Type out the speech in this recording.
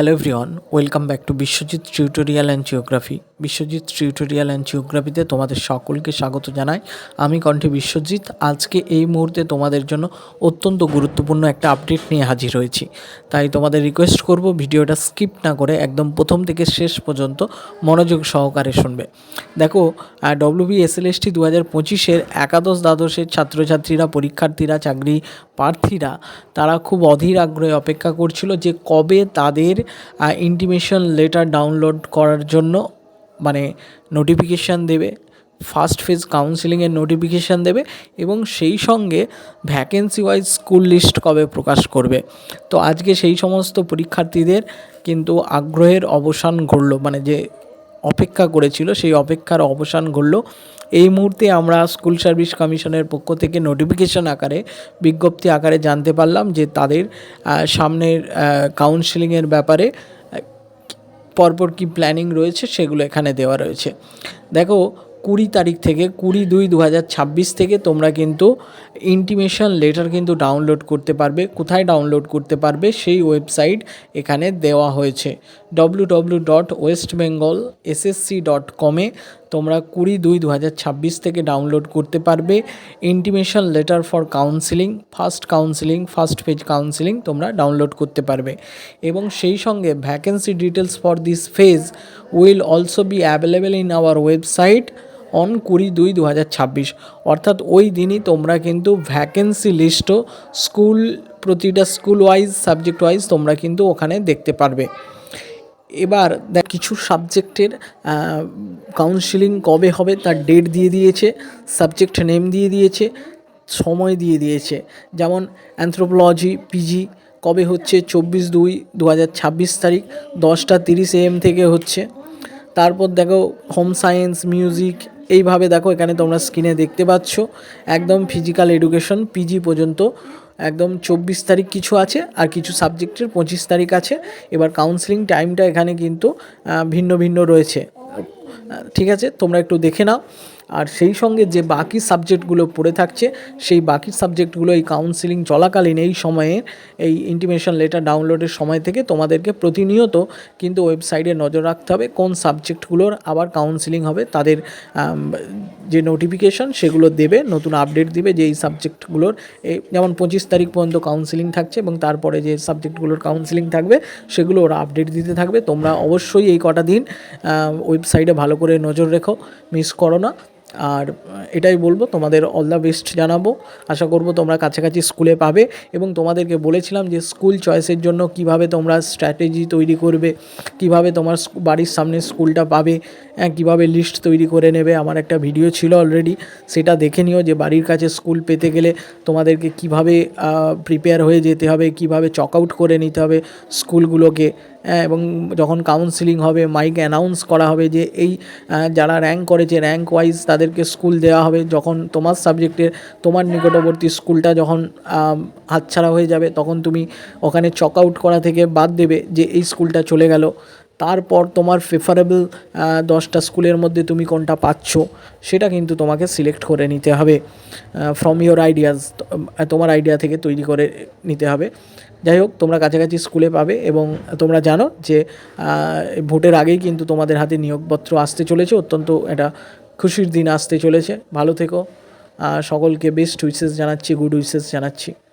Hello everyone, welcome back to Bishwajit Tutorial and Geography. Bishwajit tutorial and জিওগ্রাফিতে তোমাদের সকলকে স্বাগত জানাই আমি কণ্ঠে বিশ্বজিৎ আজকে এই মুহূর্তে তোমাদের জন্য অত্যন্ত গুরুত্বপূর্ণ একটা আপডেট নিয়ে হাজির হয়েছি তাই তোমাদের রিকোয়েস্ট করব ভিডিওটা স্কিপ না করে একদম প্রথম থেকে শেষ পর্যন্ত মনোযোগ সহকারে শুনবে দেখো ডব্লিউবি টি দু হাজার পঁচিশের একাদশ দ্বাদশের ছাত্রছাত্রীরা পরীক্ষার্থীরা চাকরি প্রার্থীরা তারা খুব অধীর আগ্রহে অপেক্ষা করছিল যে কবে তাদের ইন্টিমেশন লেটার ডাউনলোড করার জন্য মানে নোটিফিকেশান দেবে ফার্স্ট ফেজ কাউন্সিলিংয়ের নোটিফিকেশান দেবে এবং সেই সঙ্গে ভ্যাকেন্সি ওয়াইজ স্কুল লিস্ট কবে প্রকাশ করবে তো আজকে সেই সমস্ত পরীক্ষার্থীদের কিন্তু আগ্রহের অবসান ঘটল মানে যে অপেক্ষা করেছিল সেই অপেক্ষার অবসান ঘটল এই মুহূর্তে আমরা স্কুল সার্ভিস কমিশনের পক্ষ থেকে নোটিফিকেশন আকারে বিজ্ঞপ্তি আকারে জানতে পারলাম যে তাদের সামনের কাউন্সিলিংয়ের ব্যাপারে পরপর কি প্ল্যানিং রয়েছে সেগুলো এখানে দেওয়া রয়েছে দেখো কুড়ি তারিখ থেকে কুড়ি দুই দু থেকে তোমরা কিন্তু ইন্টিমেশন লেটার কিন্তু ডাউনলোড করতে পারবে কোথায় ডাউনলোড করতে পারবে সেই ওয়েবসাইট এখানে দেওয়া হয়েছে W W dot West Bengal SSC dot কমে তোমরা কুড়ি দুই দু ছাব্বিশ থেকে ডাউনলোড করতে পারবে intimation letter for counselling first counselling first page counselling তোমরা ডাউনলোড করতে পারবে এবং সেই সঙ্গে vacancy details for this phase will also be available in our website on কুড়ি দুই দু ছাব্বিশ অর্থাৎ ওই দিনই তোমরা কিন্তু ভ্যাকেন্সি লিস্টও স্কুল প্রতিটা স্কুল ওয়াইজ সাবজেক্ট ওয়াইজ তোমরা কিন্তু ওখানে দেখতে পারবে এবার কিছু সাবজেক্টের কাউন্সিলিং কবে হবে তার ডেট দিয়ে দিয়েছে সাবজেক্ট নেম দিয়ে দিয়েছে সময় দিয়ে দিয়েছে যেমন অ্যান্থ্রোপোলজি পিজি কবে হচ্ছে চব্বিশ দুই দু হাজার ছাব্বিশ তারিখ দশটা তিরিশ এম থেকে হচ্ছে তারপর দেখো হোম সায়েন্স মিউজিক এইভাবে দেখো এখানে তোমরা স্ক্রিনে দেখতে পাচ্ছ একদম ফিজিক্যাল এডুকেশন পিজি পর্যন্ত একদম চব্বিশ তারিখ কিছু আছে আর কিছু সাবজেক্টের পঁচিশ তারিখ আছে এবার কাউন্সেলিং টাইমটা এখানে কিন্তু ভিন্ন ভিন্ন রয়েছে ঠিক আছে তোমরা একটু দেখে নাও আর সেই সঙ্গে যে বাকি সাবজেক্টগুলো পড়ে থাকছে সেই বাকি সাবজেক্টগুলো এই কাউন্সিলিং চলাকালীন এই সময়ে এই ইন্টিমেশন লেটার ডাউনলোডের সময় থেকে তোমাদেরকে প্রতিনিয়ত কিন্তু ওয়েবসাইটে নজর রাখতে হবে কোন সাবজেক্টগুলোর আবার কাউন্সিলিং হবে তাদের যে নোটিফিকেশন সেগুলো দেবে নতুন আপডেট দেবে যে এই সাবজেক্টগুলোর যেমন পঁচিশ তারিখ পর্যন্ত কাউন্সিলিং থাকছে এবং তারপরে যে সাবজেক্টগুলোর কাউন্সিলিং থাকবে সেগুলো ওরা আপডেট দিতে থাকবে তোমরা অবশ্যই এই কটা দিন ওয়েবসাইটে ভালো করে নজর রেখো মিস করো না আর এটাই বলবো তোমাদের অল দ্য বেস্ট জানাবো আশা করবো তোমরা কাছাকাছি স্কুলে পাবে এবং তোমাদেরকে বলেছিলাম যে স্কুল চয়েসের জন্য কিভাবে তোমরা স্ট্র্যাটেজি তৈরি করবে কিভাবে তোমার বাড়ির সামনে স্কুলটা পাবে হ্যাঁ, কিভাবে লিস্ট তৈরি করে নেবে আমার একটা ভিডিও ছিল অলরেডি সেটা দেখে নিও যে বাড়ির কাছে স্কুল পেতে গেলে তোমাদেরকে কিভাবে প্রিপেয়ার হয়ে যেতে হবে কিভাবে চক আউট করে নিতে হবে স্কুলগুলোকে হ্যাঁ, এবং যখন কাউন্সিলিং হবে মাইক অ্যানাউন্স করা হবে যে এই যারা র্যাঙ্ক করেছে র্যাঙ্ক ওয়াইজ তাদেরকে স্কুল দেওয়া হবে যখন তোমার সাবজেক্টের তোমার নিকটবর্তী স্কুলটা যখন হাতছাড়া হয়ে যাবে তখন তুমি ওখানে চক আউট করা থেকে বাদ দেবে যে এই স্কুলটা চলে গেল তারপর তোমার ফেভারেবল দশটা স্কুলের মধ্যে তুমি কোনটা পাচ্ছ সেটা কিন্তু তোমাকে সিলেক্ট করে নিতে হবে ফ্রম ইওর আইডিয়াস তোমার আইডিয়া থেকে তৈরি করে নিতে হবে যাই হোক তোমরা কাছাকাছি স্কুলে পাবে এবং তোমরা জানো যে ভোটের আগেই কিন্তু তোমাদের হাতে নিয়োগপত্র আসতে চলেছে অত্যন্ত এটা খুশির দিন আসতে চলেছে ভালো থেকো সকলকে বেস্ট উইসেস জানাচ্ছি গুড উইসেস জানাচ্ছি